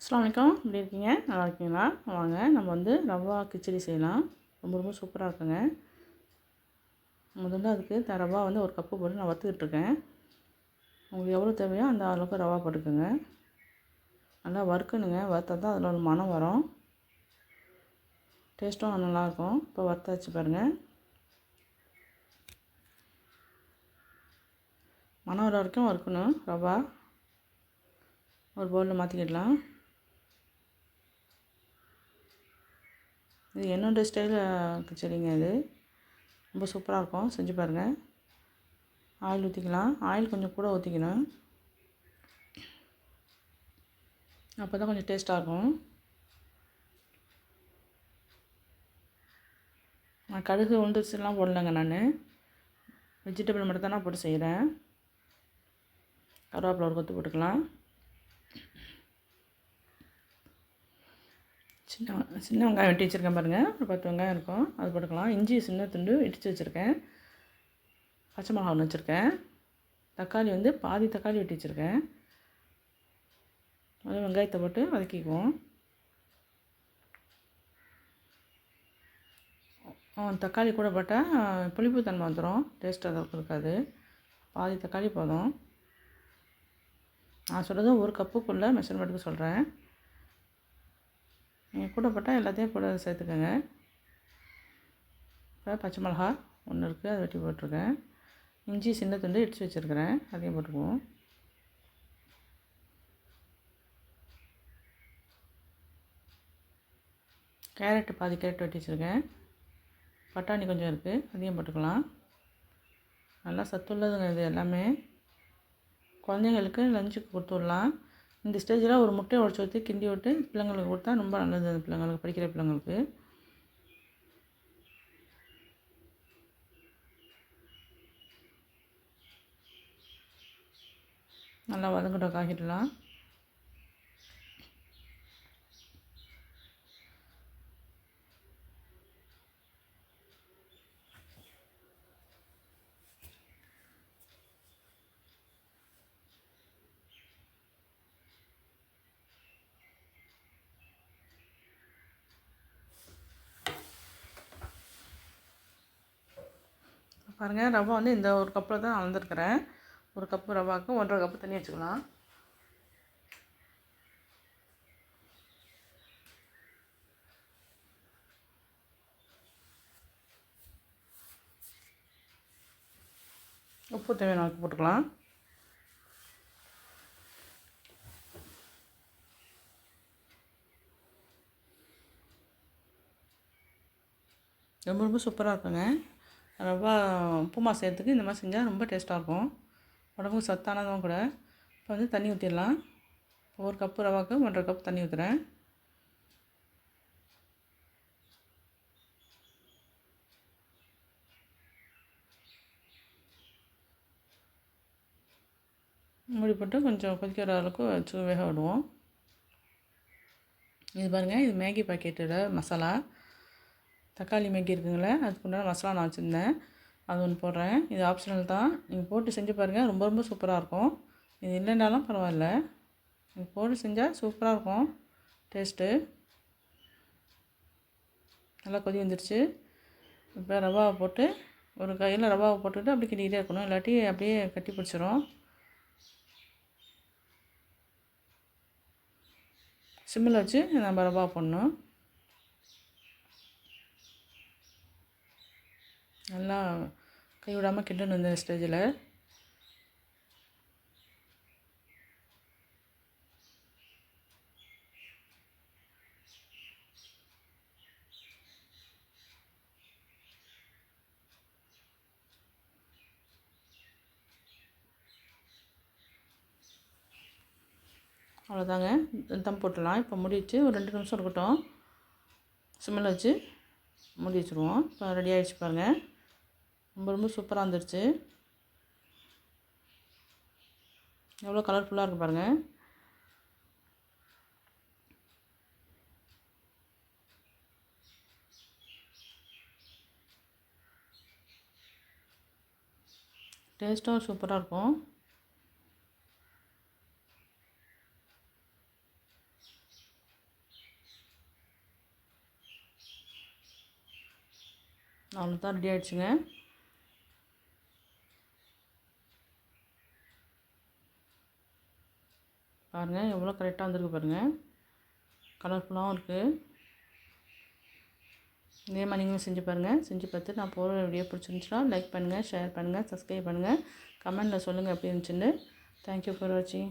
அஸ்லாம் வலைக்கம் எப்படி இருக்கீங்க? நல்லா இருக்கீங்களா? வாங்க நம்ம வந்து ரவா கிச்சடி செய்யலாம். ரொம்ப ரொம்ப சூப்பராக இருக்குங்க. முதல்ல அதுக்கு த ரவா வந்து ஒரு கப்பு போட்டு நான் வறுத்துக்கிட்டுருக்கேன். உங்களுக்கு எவ்வளோ தேவையோ அந்த அளவுக்கு ரவா போட்டுக்கோங்க. நல்லா வறுக்கணுங்க. வறுத்தா தான் அதில் ஒரு மணம் வரும். டேஸ்ட்டும் நல்லாயிருக்கும் இப்போ வறுத்தாச்சு பாருங்கள் மனம் வர வரைக்கும் வறுக்கணும் ரவா. ஒரு பவுலில் மாற்றிக்கிடலாம் இது என்னோடய ஸ்டைல் கிச்சடிங்க இது. ரொம்ப சூப்பராக இருக்கும். செஞ்சு பாருங்கள் ஆயில் ஊற்றிக்கலாம் ஆயில் கொஞ்சம் கூட ஊற்றிக்கணும் அப்போ தான் கொஞ்சம் டேஸ்ட்டாக இருக்கும். நான் கடுகு உளுந்துச்சுலாம் போடலைங்க நான். வெஜிடபிள் மட்டும் தான் நான் போட்டு செய்கிறேன் கருவேப்பிலை ஒரு கொத்து போட்டுக்கலாம். சின்ன சின்ன வெங்காயம் வெட்டி வச்சுருக்கேன் பாருங்கள் ஒரு பத்து வெங்காயம் இருக்கும். அது போட்டுக்கலாம். இஞ்சி சின்ன துண்டு இடித்து வச்சுருக்கேன். பச்சை மிளகா ஒன்று வச்சுருக்கேன். தக்காளி வந்து பாதி தக்காளி வெட்டி வச்சுருக்கேன். அது வெங்காயத்தை போட்டு வதக்கிக்குவோம். தக்காளி கூட போட்டால் புளிப்பு தன்மை வந்துடும் டேஸ்ட் அளவுக்கு இருக்காது. பாதி தக்காளி போதும். நான் சொல்கிறது ஒரு கப்புக்குள்ளே மெஷர்மெண்ட்டுக்கு சொல்கிறேன் நீங்கள் கூட போட்டால் எல்லாத்தையும் கூட சேர்த்துக்கோங்க. இப்போ பச்சை மிளகா ஒன்று இருக்குது அதை வெட்டி போட்டிருக்கேன். இஞ்சி சின்ன துண்டு இடித்து வச்சுருக்கிறேன். அதையும் போட்டுக்குவோம். கேரட்டு பாதி கேரட் வெட்டி வச்சுருக்கேன். பட்டாணி கொஞ்சம் இருக்குது அதையும் போட்டுக்கலாம். நல்லா சத்துள்ளதுங்க இது எல்லாமே. குழந்தைங்களுக்கு லஞ்சுக்கு கொடுத்து விட்லாம். இந்த ஸ்டேஜில் ஒரு முட்டையை உடச்சி ஊற்றி கிண்டி விட்டு பிள்ளைங்களுக்கு கொடுத்தா ரொம்ப நல்லது அந்த பிள்ளைங்களுக்கு படிக்கிற பிள்ளைங்களுக்கு. நல்லா வதங்கிட்ட காய்கறிலாம். பாருங்கள் ரவா வந்து இந்த ஒரு கப்பில் தான் அளந்துருக்கிறேன். ஒரு கப்பு ரவாவுக்கு ஒன்றரை கப்பு தண்ணி வச்சுக்கலாம். உப்பு தேவையான அளவுக்கு போட்டுக்கலாம். ரொம்ப ரொம்ப சூப்பராக இருக்குங்க. ரவா உப்புமா செய்கிறதுக்கு இந்த மாதிரி செஞ்சால் ரொம்ப டேஸ்ட்டாக இருக்கும். உடம்புக்கு சத்தானதும் கூட. இப்போ வந்து தண்ணி ஊற்றிடலாம் ஒரு கப்பு ரவாக்கு ஒன்றரை கப் தண்ணி ஊற்றுறேன் மூடி போட்டு கொஞ்சம் கொதிக்கிற அளவுக்கு வச்சு வேக விடுவோம். இது பாருங்கள் இது மேகி பாக்கெட்டோட மசாலா. தக்காளி மேகி இருக்குங்களே அதுக்குண்டான மசாலா நான் வச்சுருந்தேன். அது ஒன்று போடுறேன். இது ஆப்ஷனல் தான். நீங்கள் போட்டு செஞ்சு பாருங்கள் ரொம்ப ரொம்ப சூப்பராக இருக்கும். இது இல்லைனாலும் பரவாயில்ல. நீங்கள் போட்டு செஞ்சால் சூப்பராக இருக்கும். டேஸ்ட்டு நல்லா கொதி வந்துடுச்சு இப்போ ரவாவை போட்டு ஒரு கையில் ரவாவை போட்டுக்கிட்டு அப்படி கிண்டிக்கிட்டே இருக்கணும். இல்லாட்டி அப்படியே கட்டி பிடிச்சிரும். சிம்மில் வச்சு நம்ம ரவா போடணும். நல்லா கைவிடாமல் கிண்டணும் இந்த ஸ்டேஜில். அவ்வளோதாங்க தம் போட்டுடலாம். இப்போ முடிச்சு வச்சு ஒரு ரெண்டு நிமிஷம் இருக்கட்டும். சிம்மில் வச்சு முடி வச்சுருவோம். இப்போ ரெடி ஆகிடுச்சு பாருங்கள் ரொம்ப ரொம்ப சூப்பராக வந்துடுச்சு எவ்வளோ கலர்ஃபுல்லாக இருக்குது பாருங்கள் டேஸ்ட்டும் சூப்பராக இருக்கும். அவ்வளோதான் ரெடி ஆகிடுச்சுங்க பாருங்கள் எவ்வளோ கரெக்டாக வந்திருக்கு பாருங்கள் கலர்ஃபுல்லாகவும் இருக்குது இதே மாதிரி நீங்களும் செஞ்சு பாருங்கள் செஞ்சு பார்த்து நான் போகிற வீடியோ பிடிச்சிருந்துச்சுன்னா லைக் பண்ணுங்கள் ஷேர் பண்ணுங்கள் சப்ஸ்கிரைப் பண்ணுங்கள் கமெண்டில் சொல்லுங்கள் எப்படி இருந்துச்சுன்னு. தேங்க்யூ ஃபார் வாட்சிங்